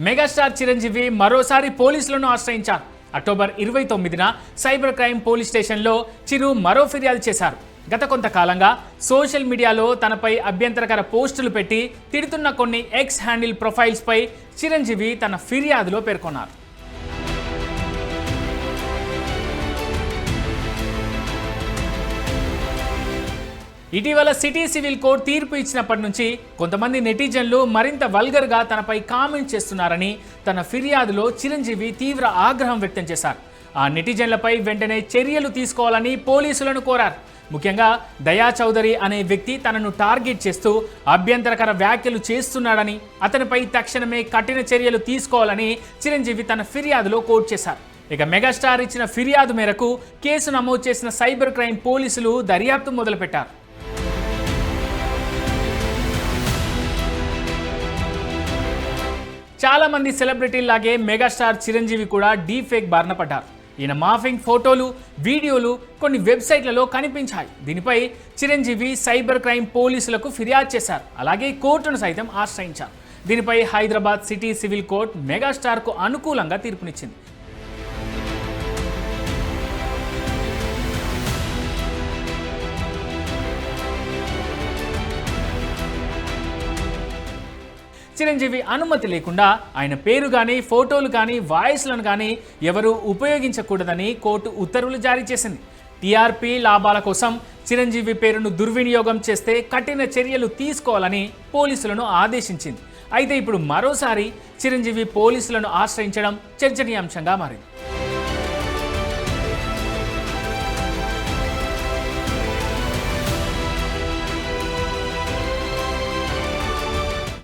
Megastar Chiranjeevi మరోసారి పోలీసులను ఆశ్రయించారు. అక్టోబర్ ఇరవై తొమ్మిదిన సైబర్ క్రైమ్ పోలీస్ స్టేషన్లో చిరు మరో ఫిర్యాదు చేశారు. గత కొంతకాలంగా సోషల్ మీడియాలో తనపై అభ్యంతరకర పోస్టులు పెట్టి తిడుతున్న కొన్ని ఎక్స్ హ్యాండిల్ ప్రొఫైల్స్పై చిరంజీవి తన ఫిర్యాదులో పేర్కొన్నారు. ఇటీవల సిటీ సివిల్ కోర్టు తీర్పు ఇచ్చినప్పటి నుంచి కొంతమంది నెటిజన్లు మరింత వల్గర్గా తనపై కామెంట్ చేస్తున్నారని తన ఫిర్యాదులో చిరంజీవి తీవ్ర ఆగ్రహం వ్యక్తం చేశారు. ఆ నెటిజన్లపై వెంటనే చర్యలు తీసుకోవాలని పోలీసులను కోరారు. ముఖ్యంగా దయా చౌదరి అనే వ్యక్తి తనను టార్గెట్ చేస్తూ అభ్యంతరకర వ్యాఖ్యలు చేస్తున్నాడని అతనిపై తక్షణమే కఠిన చర్యలు తీసుకోవాలని చిరంజీవి తన ఫిర్యాదులో కోర్ట్ చేశారు. ఇక మెగాస్టార్ ఇచ్చిన ఫిర్యాదు మేరకు కేసు నమోదు చేసిన సైబర్ క్రైమ్ పోలీసులు దర్యాప్తు మొదలుపెట్టారు. చాలా మంది సెలబ్రిటీల్లాగే మెగాస్టార్ చిరంజీవి కూడా డీ ఫేక్ బారిన పడ్డారు. ఈయన మాఫింగ్ ఫోటోలు వీడియోలు కొన్ని వెబ్సైట్లలో కనిపించాయి. దీనిపై చిరంజీవి సైబర్ క్రైమ్ పోలీసులకు ఫిర్యాదు చేశారు. అలాగే కోర్టును సైతం ఆశ్రయించారు. దీనిపై హైదరాబాద్ సిటీ సివిల్ కోర్టు మెగాస్టార్కు అనుకూలంగా తీర్పునిచ్చింది. చిరంజీవి అనుమతి లేకుండా ఆయన పేరు కానీ ఫోటోలు కానీ వాయిస్లను కానీ ఎవరు ఉపయోగించకూడదని కోర్టు ఉత్తర్వులు జారీ చేసింది. టీఆర్పీ లాభాల కోసం చిరంజీవి పేరును దుర్వినియోగం చేస్తే కఠిన చర్యలు తీసుకోవాలని పోలీసులను ఆదేశించింది. అయితే ఇప్పుడు మరోసారి చిరంజీవి పోలీసులను ఆశ్రయించడం చర్చనీయాంశంగా మారింది.